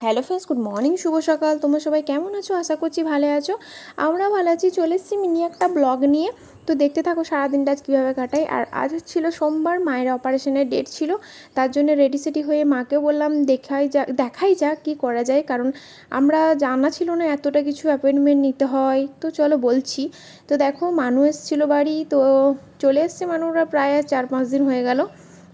Hello friends good morning শুভ সকাল। তোমরা সবাই কেমন আছো? আশা করছি ভালো আছো। আমরা ভালো আছি। চলে এসেছি মিনি একটা ব্লগ নিয়ে। তো দেখতে থাকো, সারাদিনটা আজ কীভাবে কাটাই। আর আজ ছিল সোমবার, মায়ের অপারেশনের ডেট ছিল। তার জন্য রেডি সেটি হয়ে মাকে বললাম, দেখাই যা, দেখাই যাক কী করা যায়। কারণ আমরা জানা ছিল না এতটা কিছু অ্যাপয়েন্টমেন্ট নিতে হয়। তো চলো বলছি। তো দেখো, মানু এসেছিল বাড়ি। তো চলে এসছে মানুরা প্রায় চার পাঁচ দিন হয়ে গেল।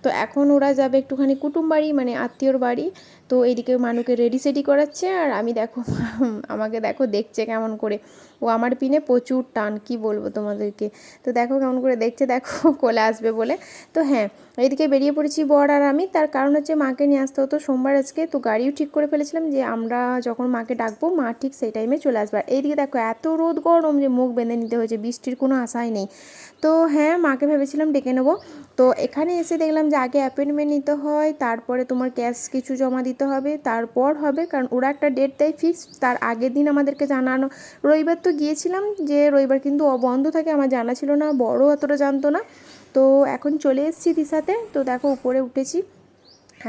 তো এখন ওরা যাবে একটুখানি কুটুম বাড়ি মানে আত্মীয়র বাড়ি। তো এইদিকে মানুকে রেডি সেডি করাচ্ছে আর আমি দেখো, আমাকে দেখো দেখছে কেমন করে। ও আমার পিনে প্রচুর টান, কি বলব তোমাদেরকে? তো দেখো কেমন করে দেখছে, দেখো কোলে আসবে বলে। তো হ্যাঁ এইদিকে বেরিয়ে পড়েছি বর আর আমি। তার কারণ হচ্ছে মাকে নিয়ে আসতে হতো সোমবার আজকে। তো গাড়িও ঠিক করে ফেলেছিলাম যে আমরা যখন মাকে ডাকবো, মা ঠিক সেই টাইমে চলে আসবে। আর এইদিকে দেখো এত রোদ গরম যে মুখ বেঁধে নিতে হয়েছে, বৃষ্টির কোনো আশাই নেই। তো হ্যাঁ মাকে ভেবেছিলাম ডেকে নেব। তো এখানে এসে দেখলাম যে আগে অ্যাপয়েন্টমেন্ট নিতে হয়, তারপরে তোমার ক্যাশ কিছু জমা দিতে হবে, তারপর হবে, কারণ ওরা একটা ডেট দেয় ফিক্সড তার আগের দিন আমাদেরকে জানানো। রবিবার তো গিয়েছিলাম যে রবিবার কিন্তু বন্ধ থাকে, আমার জানা ছিল না, বড় অতটা জানতো না। তো এখন চলে এসেছি দিশাতে, তো দেখো উপরে উঠেছি।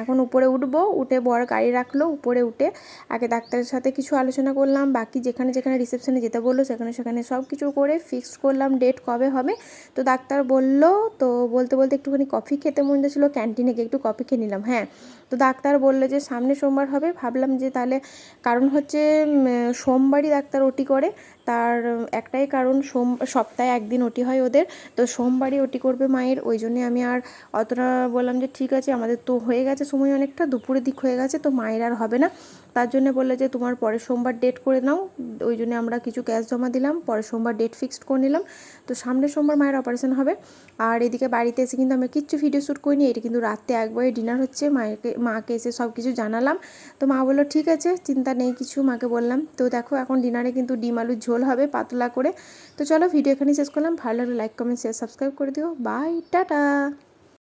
এখন উপরে উঠবো, উঠে বর গাড়ি রাখল, উপরে উঠে আগে ডাক্তারের সাথে কিছু আলোচনা করলাম, বাকি যেখানে যেখানে রিসেপশনে যেতে বলল সেখানে সেখানে সব কিছু করে ফিক্সড করলাম ডেট কবে হবে। তো ডাক্তার বলল, তো বলতে বলতে একটুখানি কফি খেতে মন যাচ্ছিল ক্যান্টিনে গিয়ে একটু কফি খেয়ে নিলাম হ্যাঁ। তো ডাক্তার বলল যে সামনে সোমবার হবে, ভাবলাম যে তাহলে কারণ হচ্ছে সোমবারই ডাক্তার ওটি করে, তার একটাই কারণ সোম, সপ্তাহে একদিন ওটি হয় ওদের, তো সোমবারই ওটি করবে মায়ের, ওই জন্যে আমি আর অতটা বললাম যে ঠিক আছে, আমাদের তো হয়ে গেছে, সময় অনেকটা, দুপুরের দিক হয়ে গেছে, তো মায়ের আর হবে না। তার জন্য বললে যে, তোমার পরের সোমবার ডেট করে নাও। ওই জন্য আমরা কিছু ক্যাশ জমা দিলাম, পরের সোমবার ডেট ফিক্সড করে নিলাম। তো সামনের সোমবার মায়ের অপারেশন হবে। আর এদিকে বাড়িতে এসে কিন্তু আমরা কিচ্ছু ভিডিও শ্যুট করিনি, এটা কিন্তু রাত্রে একবারে ডিনার হচ্ছে মাকে মাকে এসে সব কিছু জানালাম। তো মা বলল, ঠিক আছে, চিন্তা নেই কিছু, মাকে বললাম। তো দেখো, এখন ডিনারে কিন্তু ডিম আলুর ঝোল হবে, পাতলা করে। তো চলো ভিডিও এখানেই শেষ করলাম। ভালো লাগলে লাইক কমেন্ট শেয়ার সাবস্ক্রাইব করে দিও। Bye tata!